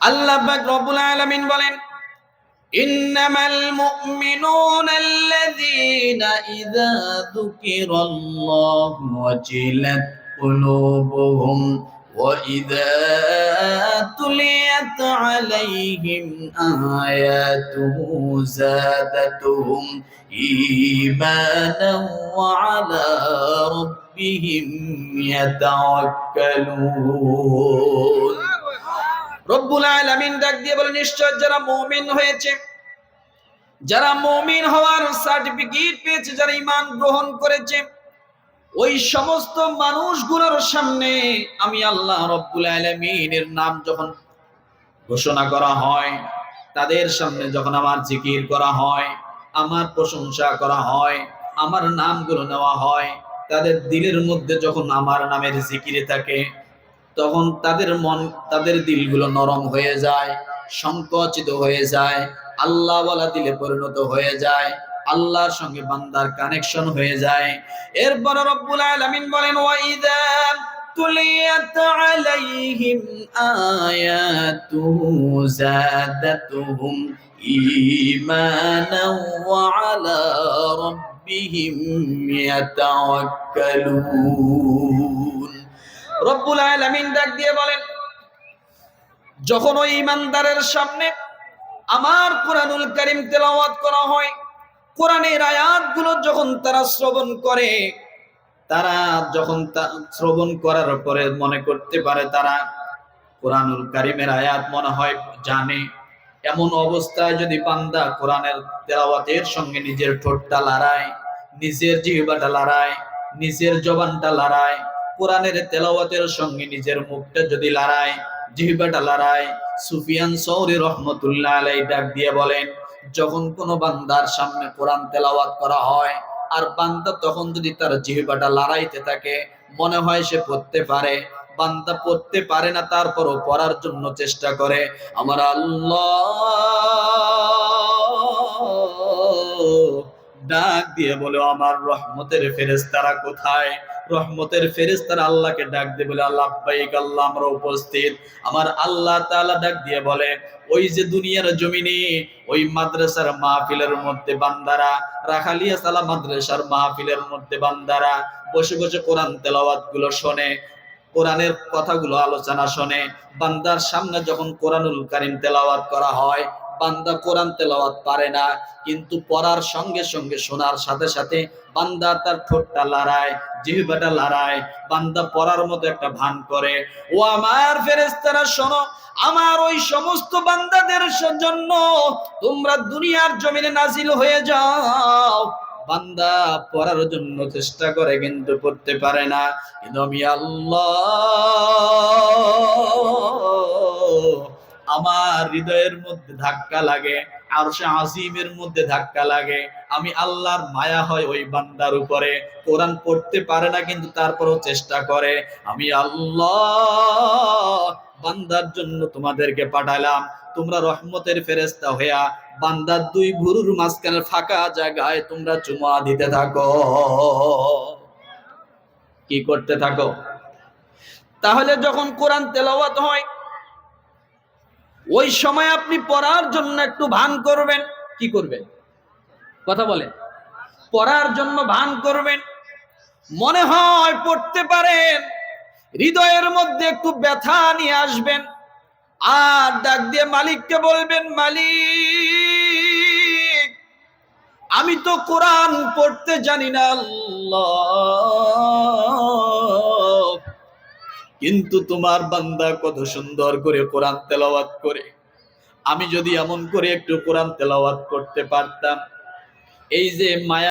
আল্লাহ পাক রব্বুল আলামিন বলেন إنما المؤمنون الذين إذا ذكر الله وجلت قلوبهم وإذا تليت عليهم آياته زادتهم إيمانا وعلى ربهم يتوكلون রব্বুল আলামিন ডাক দিয়ে বলে, নিশ্চয় যারা মুমিন হয়েছে, যারা মুমিন হওয়ার সার্টিফিকেট পেয়েছে, যারা ঈমান গ্রহণ করেছে, ওই সমস্ত মানুষগুলোর সামনে আমি আল্লাহ রব্বুল আলামিনের নাম যখন ঘোষণা করা হয়, তাদের সামনে যখন আমার জিকির করা হয়, আমার প্রশংসা করা হয়, আমার নামগুলো নেওয়া হয়, তাদের দিলের মধ্যে যখন আমার নামের জিকিরে থাকে তখন তাদের মন, তাদের দিলগুলো নরম হয়ে যায়, সংকোচিত হয়ে যায়, আল্লাহ বলা দিলে পরিণত হয়ে যায়, আল্লাহর সঙ্গে বান্দার কানেকশন হয়ে যায়। এরপর রব্বুল আলামিন বলেন ওয়াইদা আলাইহিম আয়াতুহু জাদাতুহুম ঈমানাও ওয়া আলা রাব্বিহিম ইয়াতাওয়াক্কালুন। রব্বুল আলামিন ডাক দিয়ে বলেন, যখন ওই ইমানদারের সামনে আমার কোরআনুল কারীম তেলাওয়াত করা হয়, কোরআনের আয়াতগুলো যখন তারা শ্রবণ করে, তারা যখন তা শ্রবণ করার পরে মনে করতে পারে তারা কোরআনুল কারীমের আয়াত মনে হয় জানে। এমন অবস্থায় যদি বান্দা কোরআনের তেলাওয়াতের সঙ্গে নিজের ঠোঁটটা লড়ায়, নিজের জিহ্বাটা লড়ায়, নিজের জবানটা লড়ায় কোরআনের তেলাওয়াতের সঙ্গে নিজের মুখটা যদি লড়ায়, জিহ্বাটা লড়ায়, সুফিয়ান সৌরি রহমতুল্লাহ আলাই ডাক দিয়ে বলেন, যখন কোনো বান্দার সামনে কোরআন তেলাওয়াত করা হয় আর বান্দা তখন যদি তার জিহ্বাটা লড়াইতে থাকে, মনে হয় সে পড়তে পারে। বান্দা পড়তে পারে না, তারপরও পড়ার জন্য চেষ্টা করে। আমার আল্লাহ ডাক দিয়ে বলে, আমার রহমতের ফেরেস্তারা কোথায়? রহমতের ফেরেস্তারা আল্লাহকে ডাক দিয়ে বলে, আল্লাহ আব্বাইক আল্লাহ, আমরা উপস্থিত। আমার আল্লাহ তাআলা ডাক দিয়ে বলে, ওই যে দুনিয়ার জমিনে, ওই মাদ্রাসার মাহফিলের মধ্যে বান্দারা, রাখালিয়া সালা মাদ্রাসার মাহফিলের মধ্যে বান্দারা বসে বসে কোরআন তেলাওয়াতগুলো শোনে, কোরআনের কথাগুলো আলোচনা শোনে। বান্দার সামনে যখন কোরআনুল কারিম তেলাওয়াত করা হয় বান্দা কোরআন তেলাওয়াত পারে না, কিন্তু পড়ার সঙ্গে সঙ্গে শোনার সাথে সাথে বান্দা তার ঠোঁটটা লড়ায়, জিহ্বাটা লড়ায়, বান্দা পড়ার মতো একটা ভান করে। ও আমার ফেরেস্তারা শোনো, আমার ওই সমস্ত বান্দাদের জন্য তোমরা দুনিয়ার জমিনে নাজিল হয়ে যাও। বান্দা পড়ার জন্য চেষ্টা করে, কিন্তু পড়তে পারে না। কিন্তু আল্লাহ আমার হৃদয়ের মধ্যে ধাক্কা লাগে আর সে আজিমের মধ্যে ধাক্কা লাগে। আমি আল্লাহর মায়া হয় ওই বান্দার উপরে। কোরআন পড়তে পারে না, কিন্তু তারপরও চেষ্টা করে। আমি আল্লাহ বান্দার জন্য তোমাদেরকে পাঠালাম। তোমরা রহমতের ফেরেস্তা হইয়া বান্দার দুই ভুরুর মাঝখানের ফাঁকা জায়গায় তোমরা চুমা দিতে থাকো। কি করতে থাকো? তাহলে যখন কোরআন তেলাওয়াত হয় ওই সময় আপনি পড়ার জন্য একটু ভান করবেন। কি করবেন? কথা বলেন। পড়ার জন্য ভান করবেন। মনে হয় পড়তে পারেন। হৃদয়ের মধ্যে একটু ব্যথা নিয়ে আসবেন। আর ডাক দিয়ে মালিককে বলবেন, মালিক, আমি তো কোরআন পড়তে জানি না আল্লাহ। কিন্তু তোমার বান্দা কত সুন্দর করে কোরআন তেলাওয়াত করে। আমি যদি এমন করে একটু কোরআন তেলাওয়াত করতে পারতাম। এই যে মায়া